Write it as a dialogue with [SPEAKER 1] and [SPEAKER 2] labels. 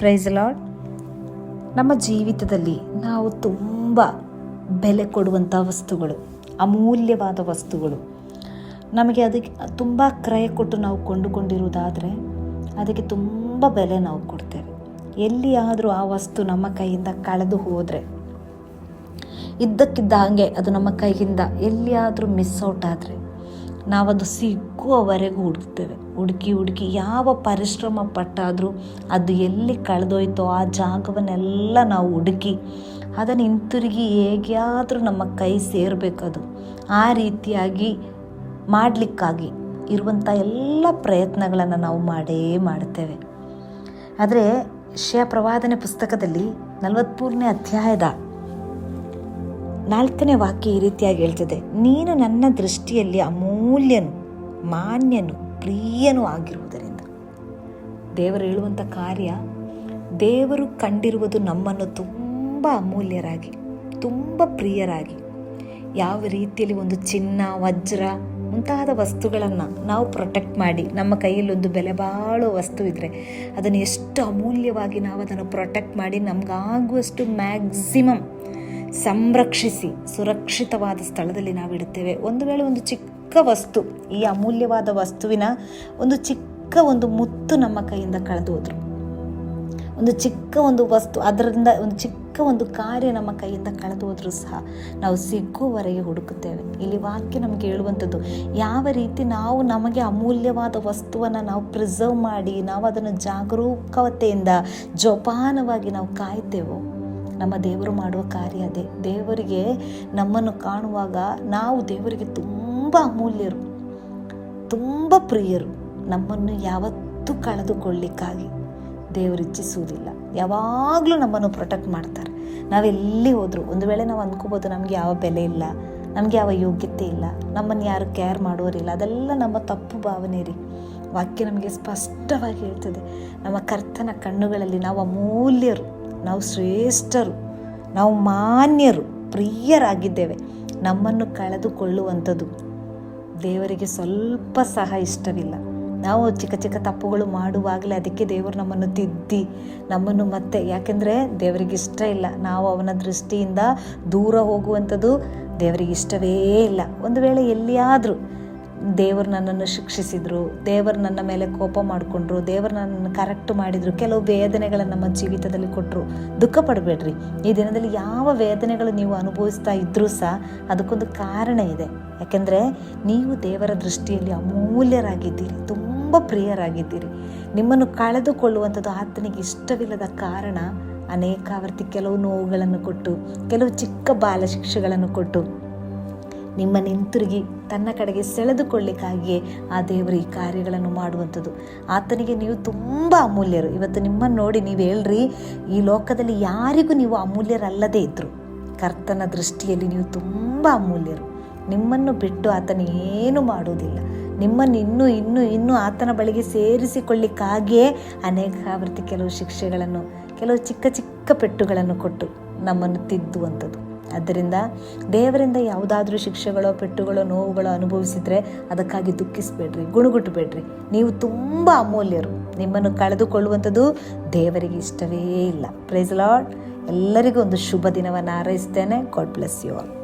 [SPEAKER 1] Price Lad ನಮ್ಮ ಜೀವಿತದಲ್ಲಿ ನಾವು ತುಂಬ ಬೆಲೆ ಕೊಡುವಂಥ ವಸ್ತುಗಳು, ಅಮೂಲ್ಯವಾದ ವಸ್ತುಗಳು. ನಮಗೆ ಅದಕ್ಕೆ ತುಂಬ ಕ್ರಯ ಕೊಟ್ಟು ನಾವು ಕೊಂಡುಕೊಂಡಿರುವುದಾದರೆ ಅದಕ್ಕೆ ತುಂಬ ಬೆಲೆ ನಾವು ಕೊಡ್ತೇವೆ. ಎಲ್ಲಿಯಾದರೂ ಆ ವಸ್ತು ನಮ್ಮ ಕೈಯಿಂದ ಕಳೆದು ಹೋದರೆ, ಇದ್ದಕ್ಕಿದ್ದ ಹಾಗೆ ಅದು ನಮ್ಮ ಕೈಯಿಂದ ಎಲ್ಲಿಯಾದರೂ ಮಿಸ್ ಔಟ್ ಆದರೆ ನಾವದು ಸಿಗುವವರೆಗೂ ಹುಡುಕ್ತೇವೆ. ಹುಡುಕಿ ಹುಡುಕಿ ಯಾವ ಪರಿಶ್ರಮ ಪಟ್ಟಾದರೂ ಅದು ಎಲ್ಲಿ ಕಳೆದೋಯ್ತೋ ಆ ಜಾಗವನ್ನೆಲ್ಲ ನಾವು ಹುಡುಕಿ ಅದನ್ನು ಹಿಂತಿರುಗಿ ಹೇಗಾದರೂ ನಮ್ಮ ಕೈ ಸೇರಬೇಕದು. ಆ ರೀತಿಯಾಗಿ ಮಾಡಲಿಕ್ಕಾಗಿ ಇರುವಂಥ ಎಲ್ಲ ಪ್ರಯತ್ನಗಳನ್ನು ನಾವು ಮಾಡೇ ಮಾಡ್ತೇವೆ. ಆದರೆ ಶ್ಯ ಪ್ರವಾದನೆ ಪುಸ್ತಕದಲ್ಲಿ ನಲವತ್ತ್ಮೂರನೇ ಅಧ್ಯಾಯದ ನಾಲ್ಕನೇ ವಾಕ್ಯ ಈ ರೀತಿಯಾಗಿ ಹೇಳ್ತದೆ. ನೀನು ನನ್ನ ದೃಷ್ಟಿಯಲ್ಲಿ ಅಮೂಲ್ಯನು, ಮಾನ್ಯನು, ಪ್ರಿಯನೂ ಆಗಿರುವುದರಿಂದ. ದೇವರು ಹೇಳುವಂಥ ಕಾರ್ಯ, ದೇವರು ಕಂಡಿರುವುದು ನಮ್ಮನ್ನು ತುಂಬ ಅಮೂಲ್ಯರಾಗಿ, ತುಂಬ ಪ್ರಿಯರಾಗಿ, ಯಾವ ರೀತಿಯಲ್ಲಿ ಒಂದು ಚಿನ್ನ, ವಜ್ರ ಮುಂತಾದ ವಸ್ತುಗಳನ್ನು ನಾವು ಪ್ರೊಟೆಕ್ಟ್ ಮಾಡಿ, ನಮ್ಮ ಕೈಯಲ್ಲಿ ಒಂದು ಬೆಲೆ ಬಾಳೋ ವಸ್ತು ಇದ್ದರೆ ಅದನ್ನು ಎಷ್ಟು ಅಮೂಲ್ಯವಾಗಿ ನಾವು ಅದನ್ನು ಪ್ರೊಟೆಕ್ಟ್ ಮಾಡಿ ನಮಗಾಗುವಷ್ಟು ಮ್ಯಾಕ್ಸಿಮಮ್ ಸಂರಕ್ಷಿಸಿ, ಸುರಕ್ಷಿತವಾದ ಸ್ಥಳದಲ್ಲಿ ನಾವು ಇಡುತ್ತೇವೆ. ಒಂದು ವೇಳೆ ಒಂದು ಚಿಕ್ಕ ವಸ್ತು, ಈ ಅಮೂಲ್ಯವಾದ ವಸ್ತುವಿನ ಒಂದು ಚಿಕ್ಕ ಒಂದು ಮುತ್ತು ನಮ್ಮ ಕೈಯಿಂದ ಕಳೆದು ಹೋದ್ರು. ಒಂದು ಚಿಕ್ಕ ಒಂದು ವಸ್ತು, ಅದರಿಂದ ಒಂದು ಚಿಕ್ಕ ಒಂದು ಕಾರ್ಯ ನಮ್ಮ ಕೈಯಿಂದ ಕಳೆದು ಹೋದರೂ ಸಹ ನಾವು ಸಿಗುವವರೆಗೆ ಹುಡುಕುತ್ತೇವೆ. ಇಲ್ಲಿ ವಾಕ್ಯ ನಮಗೆ ಹೇಳುವಂಥದ್ದು, ಯಾವ ರೀತಿ ನಾವು ನಮಗೆ ಅಮೂಲ್ಯವಾದ ವಸ್ತುವನ್ನು ನಾವು ಪ್ರಿಸರ್ವ್ ಮಾಡಿ, ನಾವು ಅದನ್ನು ಜಾಗರೂಕತೆಯಿಂದ ಜೋಪಾನವಾಗಿ ನಾವು ಕಾಯ್ತೇವೋ ನಮ್ಮ ದೇವರು ಮಾಡುವ ಕಾರ್ಯ ಅದೇ. ದೇವರಿಗೆ ನಮ್ಮನ್ನು ಕಾಣುವಾಗ ನಾವು ದೇವರಿಗೆ ತುಂಬ ಅಮೂಲ್ಯರು, ತುಂಬ ಪ್ರಿಯರು. ನಮ್ಮನ್ನು ಯಾವತ್ತೂ ಕಳೆದುಕೊಳ್ಳಿಕ್ಕಾಗಿ ದೇವರು ಇಚ್ಛಿಸುವುದಿಲ್ಲ. ಯಾವಾಗಲೂ ನಮ್ಮನ್ನು ಪ್ರೊಟೆಕ್ಟ್ ಮಾಡ್ತಾರೆ. ನಾವೆಲ್ಲಿ ಹೋದರೂ, ಒಂದು ವೇಳೆ ನಾವು ಅಂದ್ಕೋಬೋದು, ನಮಗೆ ಯಾವ ಬೆಲೆ ಇಲ್ಲ, ನಮಗೆ ಯಾವ ಯೋಗ್ಯತೆ ಇಲ್ಲ, ನಮ್ಮನ್ನು ಯಾರು ಕೇರ್ ಮಾಡೋರಿಲ್ಲ ಅದೆಲ್ಲ ನಮ್ಮ ತಪ್ಪು ಭಾವನೆ ರೀ. ವಾಕ್ಯ ನಮಗೆ ಸ್ಪಷ್ಟವಾಗಿ ಹೇಳ್ತದೆ. ನಮ್ಮ ಕರ್ತನ ಕಣ್ಣುಗಳಲ್ಲಿ ನಾವು ಅಮೂಲ್ಯರು. ನಾವು ಶ್ರೇಷ್ಠರು, ನಾವು ಮಾನ್ಯರು, ಪ್ರಿಯರಾಗಿದ್ದೇವೆ. ನಮ್ಮನ್ನು ಕಳೆದುಕೊಳ್ಳುವಂಥದ್ದು ದೇವರಿಗೆ ಸ್ವಲ್ಪ ಸಹ ಇಷ್ಟವಿಲ್ಲ. ನಾವು ಚಿಕ್ಕ ಚಿಕ್ಕ ತಪ್ಪುಗಳು ಮಾಡುವಾಗಲೇ ಅದಕ್ಕೆ ದೇವರು ನಮ್ಮನ್ನು ತಿದ್ದಿ, ನಮ್ಮನ್ನು ಮತ್ತೆ, ಯಾಕೆಂದರೆ ದೇವರಿಗೆ ಇಷ್ಟ ಇಲ್ಲ. ನಾವು ಅವನ ದೃಷ್ಟಿಯಿಂದ ದೂರ ಹೋಗುವಂಥದ್ದು ದೇವರಿಗೆ ಇಷ್ಟವೇ ಇಲ್ಲ. ಒಂದು ವೇಳೆ ಎಲ್ಲಿಯಾದರೂ ದೇವರು ನನ್ನನ್ನು ಶಿಕ್ಷಿಸಿದರು, ದೇವರು ನನ್ನ ಮೇಲೆ ಕೋಪ ಮಾಡಿಕೊಂಡ್ರು, ದೇವರು ನನ್ನನ್ನು ಕರೆಕ್ಟ್ ಮಾಡಿದರು, ಕೆಲವು ವೇದನೆಗಳನ್ನು ನಮ್ಮ ಜೀವಿತದಲ್ಲಿ ಕೊಟ್ಟರು ದುಃಖ ಪಡಬೇಡ್ರಿ. ಈ ದಿನದಲ್ಲಿ ಯಾವ ವೇದನೆಗಳು ನೀವು ಅನುಭವಿಸ್ತಾ ಇದ್ದರೂ ಸಹ ಅದಕ್ಕೊಂದು ಕಾರಣ ಇದೆ. ಯಾಕೆಂದರೆ ನೀವು ದೇವರ ದೃಷ್ಟಿಯಲ್ಲಿ ಅಮೂಲ್ಯರಾಗಿದ್ದೀರಿ, ತುಂಬ ಪ್ರಿಯರಾಗಿದ್ದೀರಿ. ನಿಮ್ಮನ್ನು ಕಳೆದುಕೊಳ್ಳುವಂಥದ್ದು ಆತನಿಗೆ ಇಷ್ಟವಿಲ್ಲದ ಕಾರಣ ಅನೇಕಾವರ್ತಿ ಕೆಲವು ನೋವುಗಳನ್ನು ಕೊಟ್ಟು, ಕೆಲವು ಚಿಕ್ಕ ಬಾಲ ಶಿಕ್ಷೆಗಳನ್ನು ಕೊಟ್ಟು ನಿಮ್ಮನ್ನು ಹಿಂತಿರುಗಿ ತನ್ನ ಕಡೆಗೆ ಸೆಳೆದುಕೊಳ್ಳಿಕ್ಕಾಗಿಯೇ ಆ ದೇವರು ಈ ಕಾರ್ಯಗಳನ್ನು ಮಾಡುವಂಥದ್ದು. ಆತನಿಗೆ ನೀವು ತುಂಬ ಅಮೂಲ್ಯರು. ಇವತ್ತು ನಿಮ್ಮನ್ನು ನೋಡಿ ನೀವು ಹೇಳ್ರಿ, ಈ ಲೋಕದಲ್ಲಿ ಯಾರಿಗೂ ನೀವು ಅಮೂಲ್ಯರಲ್ಲದೇ ಇದ್ದರು ಕರ್ತನ ದೃಷ್ಟಿಯಲ್ಲಿ ನೀವು ತುಂಬ ಅಮೂಲ್ಯರು. ನಿಮ್ಮನ್ನು ಬಿಟ್ಟು ಆತನ ಏನು ಮಾಡುವುದಿಲ್ಲ. ನಿಮ್ಮನ್ನು ಇನ್ನೂ ಇನ್ನೂ ಇನ್ನೂ ಆತನ ಬಳಿಗೆ ಸೇರಿಸಿಕೊಳ್ಳಿಕ್ಕಾಗಿಯೇ ಅನೇಕ ಆವೃತ್ತಿ, ಕೆಲವು ಶಿಕ್ಷೆಗಳನ್ನು, ಕೆಲವು ಚಿಕ್ಕ ಚಿಕ್ಕ ಪೆಟ್ಟುಗಳನ್ನು ಕೊಟ್ಟು ನಮ್ಮನ್ನು ತಿದ್ದುವಂಥದ್ದು. ಆದ್ದರಿಂದ ದೇವರಿಂದ ಯಾವುದಾದ್ರೂ ಶಿಕ್ಷೆಗಳೋ, ಪೆಟ್ಟುಗಳೋ, ನೋವುಗಳೋ ಅನುಭವಿಸಿದರೆ ಅದಕ್ಕಾಗಿ ದುಃಖಿಸಬೇಡ್ರಿ, ಗುಣಗುಟ್ಟಬೇಡ್ರಿ. ನೀವು ತುಂಬ ಅಮೂಲ್ಯರು. ನಿಮ್ಮನ್ನು ಕಳೆದುಕೊಳ್ಳುವಂಥದ್ದು ದೇವರಿಗೆ ಇಷ್ಟವೇ ಇಲ್ಲ. ಪ್ರೈಸ್ ಲಾಡ್ ಎಲ್ಲರಿಗೂ ಒಂದು ಶುಭ ದಿನವನ್ನು ಹಾರೈಸ್ತೇನೆ ಗಾಡ್ ಬ್ಲೆಸ್ ಯು ಆಲ್